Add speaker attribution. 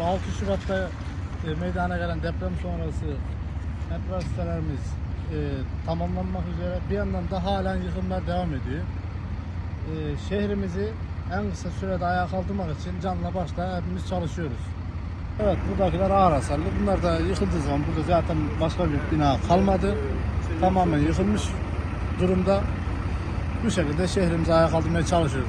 Speaker 1: 6 Şubat'ta e, meydana gelen deprem sonrası metro sitelerimiz e, tamamlanmak üzere. Bir yandan da halen yıkımlar devam ediyor. E, şehrimizi en kısa sürede ayağa kaldırmak için canla başla hepimiz çalışıyoruz. Evet buradakiler ağır hasarlı. Bunlar da yıkıldığı zaman burada zaten başka bir bina kalmadı. Tamamen yıkılmış durumda. Bu şekilde şehrimizi ayağa kaldırmaya çalışıyoruz.